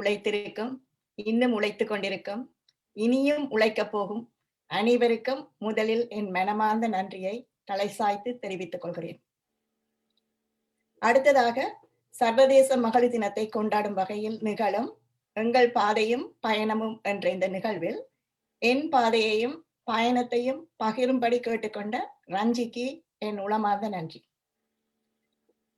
உழைத்திருக்கும் இன்னும் உழைத்துக் கொண்டிருக்கும் இனியும் உழைக்கப் போகும் அனைவருக்கும் முதலில் என் மனமார்ந்த நன்றியை தலை சாய்த்து தெரிவித்துக் கொள்கிறேன். அடுத்ததாக சர்வதேச மகளிர் தினத்தை கொண்டாடும் வகையில் நிகழும் எங்கள் பாதையும் பயணமும் என்ற இந்த நிகழ்வில் என் பாதையையும் பயணத்தையும் பகிரும்படி கேட்டுக்கொண்ட ரஞ்சிக்கு என் உளமார்ந்த நன்றி.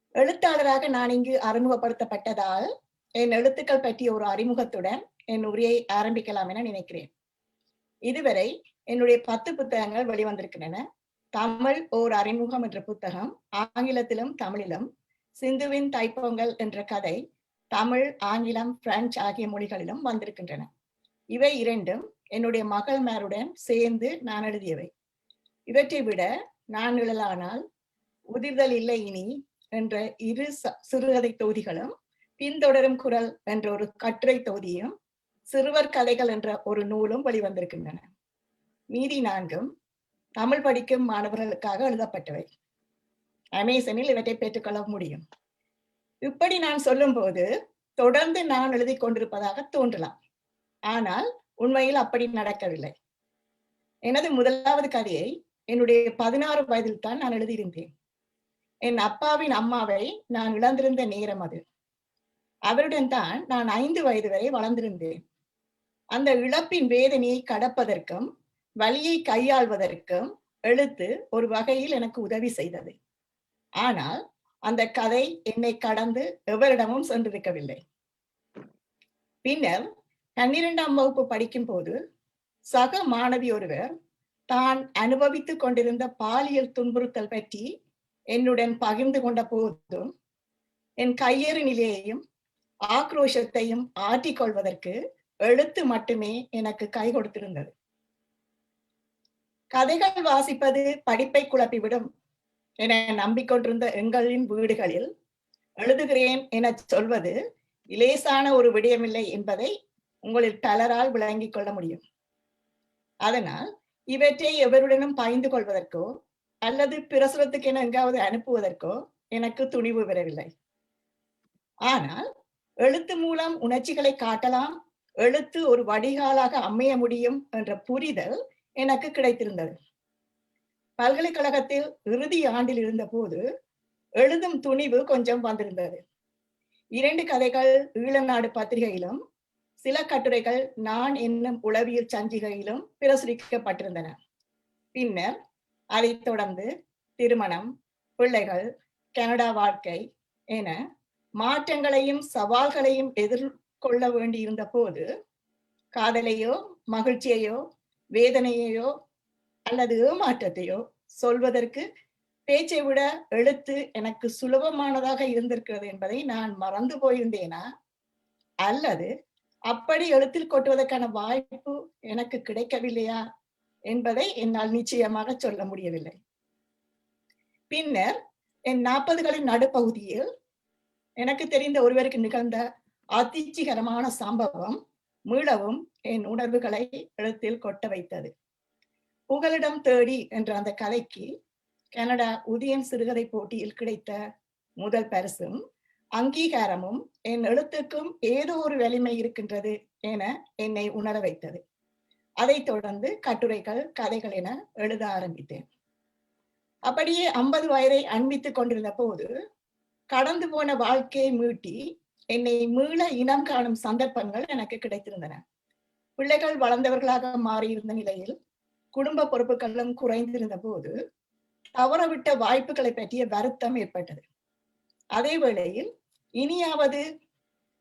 எழுத்தாளராக நான் இங்கு அறிமுகப்படுத்தப்பட்டதால் என் எழுத்துக்கள் பற்றிய ஒரு அறிமுகத்துடன் என் உரையை ஆரம்பிக்கலாம் என நினைக்கிறேன். இதுவரை என்னுடைய பத்து புத்தகங்கள் வெளிவந்திருக்கின்றன. தமிழ் ஓர் அறிமுகம் என்ற புத்தகம் ஆங்கிலத்திலும் தமிழிலும் சிந்துவின் தைப்பொங்கல் என்ற கதை தமிழ் ஆங்கிலம் பிரெஞ்சு ஆகிய மொழிகளிலும் வந்திருக்கின்றன. இவை இரண்டும் என்னுடைய மகள்மாருடன் சேர்ந்து நான் எழுதியவை. இவற்றை விட நான் நிழலானால் உதிர்தல் இல்லை இனி என்ற இரு சிறுகதை தொகுதிகளும் பின்தொடரும் குரல் என்ற ஒரு கட்டுரை தொகுதியும் சிறுவர் கலைகள் என்ற ஒரு நூலும் வெளிவந்திருக்கின்றன. மீதி நான்கும் தமிழ் படிக்கும் மாணவர்களுக்காக எழுதப்பட்டவை. அமேசனில் இவற்றை பெற்றுக்கொள்ள முடியும். இப்படி நான் சொல்லும் போது தொடர்ந்து நான் எழுதி கொண்டிருப்பதாக தோன்றலாம். ஆனால் உண்மையில் அப்படி நடக்கவில்லை. எனது முதலாவது கதையை என்னுடைய பதினாறு வயதில் தான் நான் எழுதியிருந்தேன். என் அப்பாவின் அம்மாவை நான் இழந்திருந்த நேரம் அது. அவருடன் தான் நான் ஐந்து வயது வரை வளர்ந்திருந்தேன். அந்த இழப்பின் வேதனையை கடப்பதற்கும் வழியை கையாள்வதற்கும் எழுத்து ஒரு வகையில் எனக்கு உதவி செய்தது. ஆனால் அந்த கதை என்னை கடந்து எவரிடமும் சென்றிருக்கவில்லை. பின்னர் பன்னிரெண்டாம் வகுப்பு படிக்கும் போது சக மாணவி ஒருவர் தான் அனுபவித்துக் கொண்டிருந்த பாலியல் துன்புறுத்தல் பற்றி என்னுடன் பகிர்ந்து கொண்ட போதும் என் கையேறு நிலையையும் ஆக்ரோஷத்தையும் ஆற்றிக்கொள்வதற்கு எழுத்து மட்டுமே எனக்கு கை கொடுத்திருந்தது. கதைகள் வாசிப்பது படிப்பை குழப்பிவிடும் என நம்பிக்கொண்டிருந்த எங்களின் வீடுகளில் எழுதுகிறேன் என சொல்வது இலேசான ஒரு விடயமில்லை என்பதை உங்களில் பலரால் விளங்கிக் கொள்ள முடியும். அதனால் இவற்றை எவருடனும் பகிர்ந்து கொள்வதற்கோ அல்லது பிரசுரத்துக்கு என எங்காவது அனுப்புவதற்கோ எனக்கு துணிவு பெறவில்லை. ஆனால் எழுத்து மூலம் உணர்ச்சிகளை காட்டலாம். எழுத்து ஒரு வடிகாலாக அமைய முடியும் என்ற புரிதல் எனக்கு கிடைத்திருந்தது. பல்கலைக்கழகத்தில் இறுதி ஆண்டில் இருந்த போது எழுதும் துணிவு கொஞ்சம் வந்திருந்தது. இரண்டு கதைகள் ஈழநாடு பத்திரிகையிலும் சில கட்டுரைகள் நான் என்னும் உளவியல் சஞ்சிகையிலும் பிரசுரிக்கப்பட்டிருந்தன. பின்னர் அதைத் தொடர்ந்து திருமணம் பிள்ளைகள் கனடா வாழ்க்கை என மாற்றங்களையும் சவால்களையும் எதிர்கொள்ள வேண்டியிருந்த போது காதலையோ மகிழ்ச்சியையோ வேதனையையோ அல்லது ஏமாற்றத்தையோ சொல்வதற்கு பேச்சை விட எழுத்து எனக்கு சுலபமானதாக இருந்திருக்கிறது என்பதை நான் மறந்து போயிருந்தேனா? அல்லது அப்படி எழுத்தில் கொட்டுவதற்கான வாய்ப்பு எனக்கு கிடைக்கவில்லையா என்பதை என்னால் நிச்சயமாக சொல்ல முடியவில்லை. பின்னர் என் நாற்பதுகளின் நடுப்பகுதியில் எனக்கு தெரிந்த ஒருவருக்கு நிகழ்ந்த அதிர்ச்சிகரமான சம்பவம் மீளவும் என் உணர்வுகளை எழுத்தில் கொட்ட வைத்தது. புகலிடம் தேடி என்ற அந்த கதைக்கு கனடா உதயன் சிறுகதை போட்டியில் கிடைத்த முதல் பரிசும் அங்கீகாரமும் என் எழுத்துக்கும் ஏதோ ஒரு வலிமை இருக்கின்றது என என்னை உணர வைத்தது. அதைத் தொடர்ந்து கட்டுரைகள் கதைகள் என எழுத ஆரம்பித்தேன். அப்படியே ஐம்பது வயதை அண்மித்துக் கொண்டிருந்த போது கடந்து போன வாழ்க்கையை மீட்டி என்னை மீள இனம் காணும் சந்தர்ப்பங்கள் எனக்கு கிடைத்திருந்தன. பிள்ளைகள் வளர்ந்தவர்களாக மாறியிருந்த நிலையில் குடும்ப பொறுப்புகளும் குறைந்திருந்த போது தவறவிட்ட வாய்ப்புகளை பற்றிய வருத்தம் ஏற்பட்டது. அதே வேளையில் இனியாவது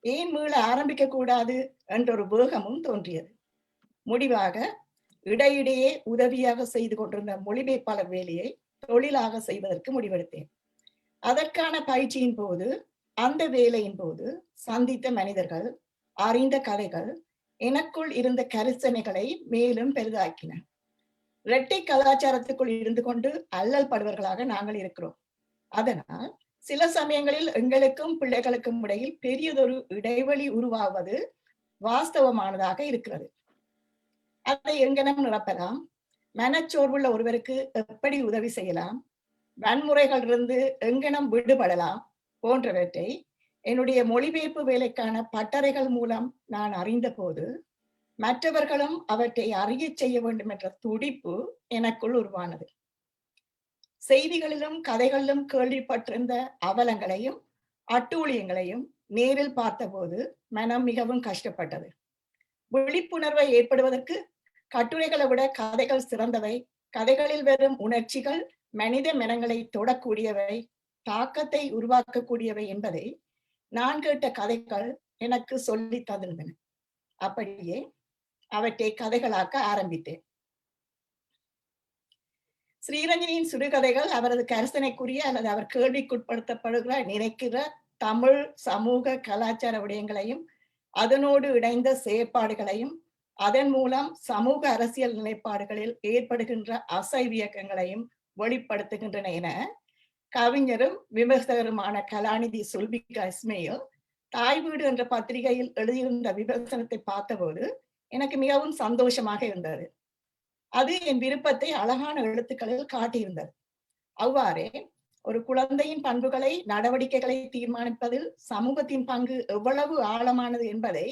ஏன் மீள ஆரம்பிக்க கூடாது என்ற ஒரு வேகமும் தோன்றியது. முடிவாக இடையிடையே உதவியாக செய்து கொண்டிருந்த மொழிபெயர்ப்பாளர் வேலையை தொழிலாக செய்வதற்கு முடிவெடுத்தேன். அதற்கான பயிற்சியின் போது அந்த வேலையின் போது சந்தித்த மனிதர்கள் அறிந்த கதைகள் எனக்குள் இருந்த கரிசனைகளை மேலும் பெரிதாக்கின. இரட்டை கலாச்சாரத்துக்குள் இருந்து கொண்டு அல்லல் படுவர்களாக நாங்கள் இருக்கிறோம். அதனால் சில சமயங்களில் எங்களுக்கும் பிள்ளைகளுக்கும் இடையில் பெரியதொரு இடைவெளி உருவாவது வாஸ்தவமானதாக இருக்கிறது. அதை எங்கனம் நிரப்பலாம்? மனச்சோர்வுள்ள ஒருவருக்கு எப்படி உதவி செய்யலாம்? வன்முறைகளிலிருந்து எங்கனம் விடுபடலாம் போன்றவற்றை என்னுடைய மொழிபெயர்ப்பு வேலைக்கான பட்டறைகள் மூலம் நான் அறிந்த போது மற்றவர்களும் அவற்றை அறிய செய்ய வேண்டும் என்ற துடிப்பு எனக்குள் உருவானது. செய்திகளிலும் கதைகளிலும் கேள்விப்பட்டிருந்த அவலங்களையும் அட்டூழியங்களையும் நேரில் பார்த்தபோது மனம் மிகவும் கஷ்டப்பட்டது. விழிப்புணர்வை ஏற்படுவதற்கு கட்டுரைகளை விட கதைகள் சிறந்தவை. கதைகளில் வெறும் உணர்ச்சிகள் மனித மனங்களை தொடக்கூடியவை தாக்கத்தை உருவாக்கக்கூடியவை என்பதை நான் கேட்ட கதைகள் எனக்கு சொல்லி தந்திருந்தன. அப்படியே அவற்றை கதைகளாக்க ஆரம்பித்தேன். ஸ்ரீரஞ்சனியின் சிறுகதைகள் அவரது கரிசனைக்குரிய அல்லது அவர் கேள்விக்குட்படுத்தப்படுகிற நினைக்கிற தமிழ் சமூக கலாச்சார விடயங்களையும் அதனோடு இணைந்த செயற்பாடுகளையும் அதன் மூலம் சமூக அரசியல் நிலைப்பாடுகளில் ஏற்படுகின்ற அசைவியக்கங்களையும் வெளிப்படுத்துகின்றன என கவிஞரும் விமர்சகருமான கலாநிதி சுல்பிகா இஸ்மேல் தாய் வீடு என்ற பத்திரிகையில் எழுதியிருந்த விமர்சனத்தை பார்த்தபோது எனக்கு மிகவும் சந்தோஷமாக இருந்தது. அது என் விருப்பத்தை அழகான எழுத்துக்களில் காட்டியிருந்தது. அவ்வாறே ஒரு குழந்தையின் பண்புகளை நடவடிக்கைகளை தீர்மானிப்பதில் சமூகத்தின் பங்கு எவ்வளவு ஆழமானது என்பதை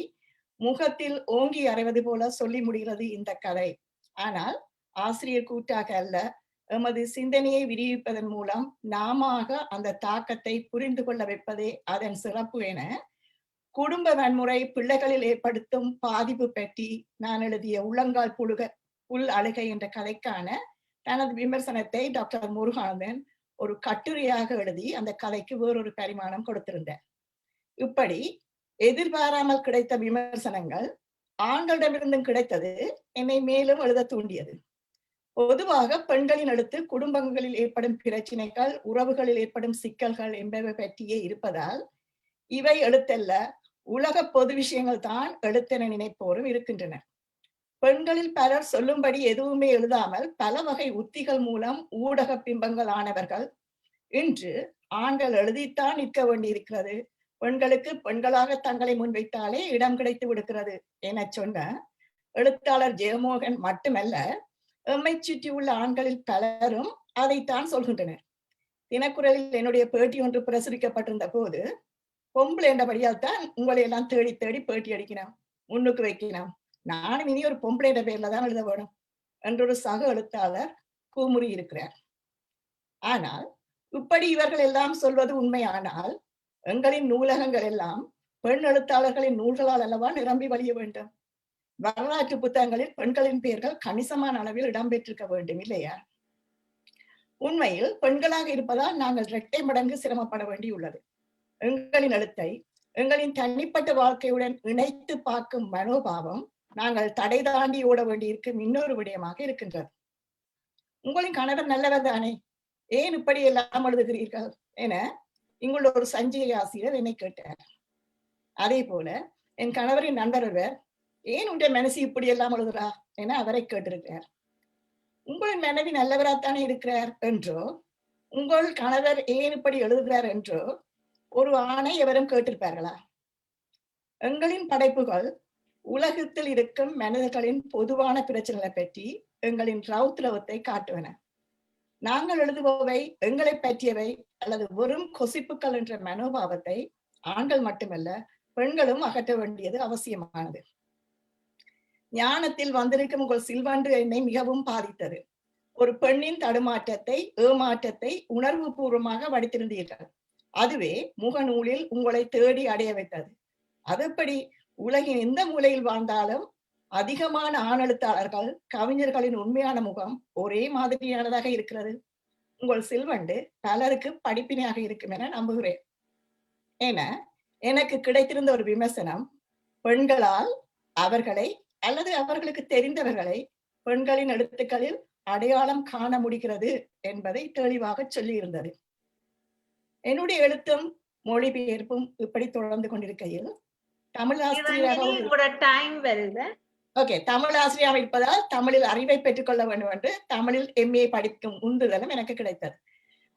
முகத்தில் ஓங்கி அறைவது போல சொல்லி முடிகிறது இந்த கதை. ஆனால் ஆசிரியர் கூட்டாக அல்ல எமது சிந்தனையை விரிவிப்பதன் மூலம் நாம அந்த தாக்கத்தை புரிந்து கொள்ள வைப்பதே அதன் சிறப்பு என குடும்ப வன்முறை பிள்ளைகளில் ஏற்படுத்தும் பாதிப்பு பற்றி நான் எழுதிய உள்ளங்கால் புழுக புல் அழுகை என்ற கதைக்கான தனது விமர்சனத்தை டாக்டர் முருகானந்தன் ஒரு கட்டுரையாக எழுதி அந்த கதைக்கு வேறொரு பரிமாணம் கொடுத்திருந்தார். இப்படி எதிர்பாராமல் கிடைத்த விமர்சனங்கள் ஆண்களிடமிருந்தும் கிடைத்தது என்னை மேலும் எழுத தூண்டியது. பொதுவாக பெண்களின் அடுத்து குடும்பங்களில் ஏற்படும் பிரச்சினைகள் உறவுகளில் ஏற்படும் சிக்கல்கள் என்பவை பற்றியே இருப்பதால் இவை எழுத்தல்ல உலக பொது விஷயங்கள் தான் எழுத்தென நினைப்போரும் இருக்கின்றனர் பெண்களில் பலர் சொல்லும்படி எதுவுமே எழுதாமல் பல வகை உத்திகள் மூலம் ஊடக பிம்பங்கள் ஆனவர்கள் இன்று ஆண்கள் எழுதித்தான் நிற்க வேண்டியிருக்கிறது. பெண்களுக்கு பெண்களாக தங்களை முன்வைத்தாலே இடம் கிடைத்து விடுகிறது என சொன்ன எழுத்தாளர் ஜெயமோகன் மட்டுமல்ல எம்மை சுற்றியுள்ள ஆண்களில் பலரும் அதைத்தான் சொல்கின்றனர். தினக்குரலில் என்னுடைய பேட்டி ஒன்று பிரசுரிக்கப்பட்டிருந்த போது பொம்பளை என்றபடியால் தான் உங்களை எல்லாம் தேடி தேடி பேட்டி அடிக்கணும் முன்னுக்கு வைக்கணும் நானும் இனி ஒரு பொம்பளைன்ற பெயர்ல தான் எழுத வேணும் என்றொரு சக எழுத்தாளர் கூமுறி இருக்கிறார். ஆனால் இப்படி இவர்கள் எல்லாம் சொல்வது உண்மையானால் எங்களின் நூலகங்கள் எல்லாம் பெண் எழுத்தாளர்களின் நூல்களால் அல்லவா நிரம்பி வழிய வேண்டும்? வரலாற்று புத்தகங்களில் பெண்களின் பெயர்கள் கணிசமான அளவில் இடம்பெற்றிருக்க வேண்டும் இல்லையா? உண்மையில் பெண்களாக இருப்பதால் நாங்கள் இரட்டை மடங்கு சிரமப்பட வேண்டியுள்ளது. எங்களின் எழுத்தை எங்களின் தனிப்பட்ட வாழ்க்கையுடன் இணைத்து பார்க்கும் மனோபாவம் நாங்கள் தடை தாண்டி ஓட வேண்டியிருக்கும் இன்னொரு விடயமாக இருக்கின்றது. உங்களின் கணவர் நல்லவர் தானே? ஏன் இப்படி எல்லாம் எழுதுகிறீர்கள்? என இங்குள்ள ஒரு சஞ்சிகை ஆசிரியர் என்னை கேட்டார். அதே போல என் கணவரின் நண்பர் ஒருவர் ஏன் உடைய மனசு இப்படி எல்லாம் எழுதுறா என அவரை கேட்டிருக்கிறார். உங்களின் மனைவி நல்லவராத்தானே இருக்கிறார் என்றோ உங்கள் கணவர் ஏன் இப்படி எழுதுகிறார் என்றோ ஒரு ஆணை எவரும் கேட்டிருப்பார்களா? எங்களின் படைப்புகள் உலகத்தில் இருக்கும் மனிதர்களின் பொதுவான பிரச்சனைகளை பற்றி எங்களின் ரவுத்ரவத்தை காட்டுவன. நாங்கள் எழுதுபவை எங்களை பற்றியவை அல்லது வெறும் கொசிப்புக்கள் என்ற மனோபாவத்தை ஆண்கள் மட்டுமல்ல பெண்களும் அகற்ற வேண்டியது அவசியமானது. ஞானத்தில் வந்திருக்கும் உங்கள் சில்வாண்டு என்னை மிகவும் பாதித்தது. ஒரு பெண்ணின் தடுமாற்றத்தை ஏமாற்றத்தை உணர்வு பூர்வமாக வடித்திருந்தீர்கள். அதுவே முகநூலில் உங்களை தேடி அடைய வைத்தது. அதுபடி உலகின் எந்த மூலையில் வாழ்ந்தாலும் அதிகமான ஆணெழுத்தாளர்கள் கவிஞர்களின் உண்மையான முகம் ஒரே மாதிரியானதாக இருக்கிறது. உங்கள் சில்வண்டு பலருக்கு படிப்பினையாக இருக்கும் என நம்புகிறேன். என எனக்கு கிடைத்திருந்த ஒரு விமர்சனம் பெண்களால் அவர்களை அல்லது அவர்களுக்கு தெரிந்தவர்களை பெண்களின் எழுத்துக்களில் அடையாளம் காண முடிகிறது என்பதை தெளிவாக சொல்லி இருந்தது என்னுடைய எழுத்தும் மொழிபெயர்ப்பும் இப்படி தொடர்ந்து கொண்டிருக்கையில் தமிழ் ஆசிரியராக ஓகே தமிழ் ஆசிரியராக இருப்பதால் தமிழில் அறிவை பெற்றுக்கொள்ள வேண்டும் என்று தமிழில் எம்ஏ படிக்கும் உந்துதலும் எனக்கு கிடைத்தது.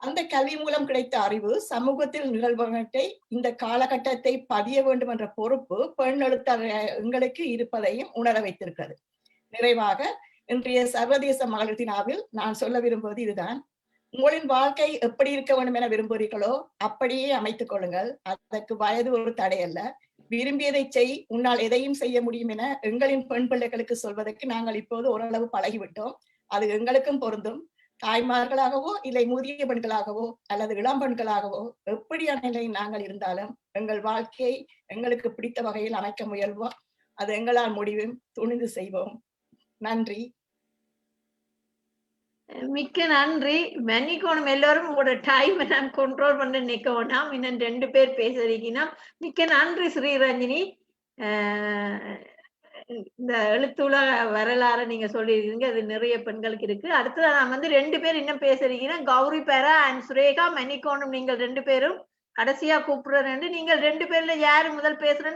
அந்த கல்வி மூலம் கிடைத்த அறிவு சமூகத்தில் நிகழ்வனத்தை இந்த காலகட்டத்தை பதிய வேண்டும் என்ற பொறுப்பு பெண் எங்களுக்கு இருப்பதையும் உணர வைத்திருக்கிறது. நிறைவாக இன்றைய சர்வதேச மகளிர் தினாவில் நான் சொல்ல விரும்புவது இதுதான். உங்களின் வாழ்க்கை எப்படி இருக்க வேண்டும் என விரும்புகிறீர்களோ அப்படியே அமைத்துக் கொள்ளுங்கள். அதற்கு வயது ஒரு தடை அல்ல. விரும்பியதை செய் உன்னால் எதையும் செய்ய முடியும் என எங்களின் பெண் பிள்ளைகளுக்கு சொல்வதற்கு நாங்கள் இப்போது ஓரளவு பழகிவிட்டோம். அது எங்களுக்கும் பொருந்தும். தாய்மார்களாகவோ இல்லை முதிய பெண்களாகவோ அல்லது இளம் பெண்களாகவோ எப்படியான நிலையில் நாங்கள் இருந்தாலும் எங்கள் வாழ்க்கையை எங்களுக்கு பிடித்த வகையில் அமைக்க முயல்வோம். அது எங்களால் முடிவும் துணிந்து செய்வோம். நன்றி. மிக்க நன்றி. மன்னிக்கோணும். எல்லாரும் உங்களோட டைம் நான் கண்ட்ரோல் பண்ண நிக்க வேண்டாம் இன்னும் ரெண்டு பேர் பேசுறீங்கன்னா மிக்க நன்றி ஸ்ரீரஞ்சினி. ஆஹ் இந்த எழுத்துள்ள வரலாறு நீங்க சொல்லியிருக்கீங்க அது நிறைய பெண்களுக்கு இருக்கு. அடுத்தது நான் வந்து ரெண்டு பேர் இன்னும் பேசுறீங்கன்னா கௌரி பேரா அண்ட் சுரேகா மன்னிக்கோணும். நீங்கள் ரெண்டு பேரும் கடைசியா கூப்பிடுறேன் நீங்கள் ரெண்டு பேர்ல யாரு முதல் பேசுறேன்னு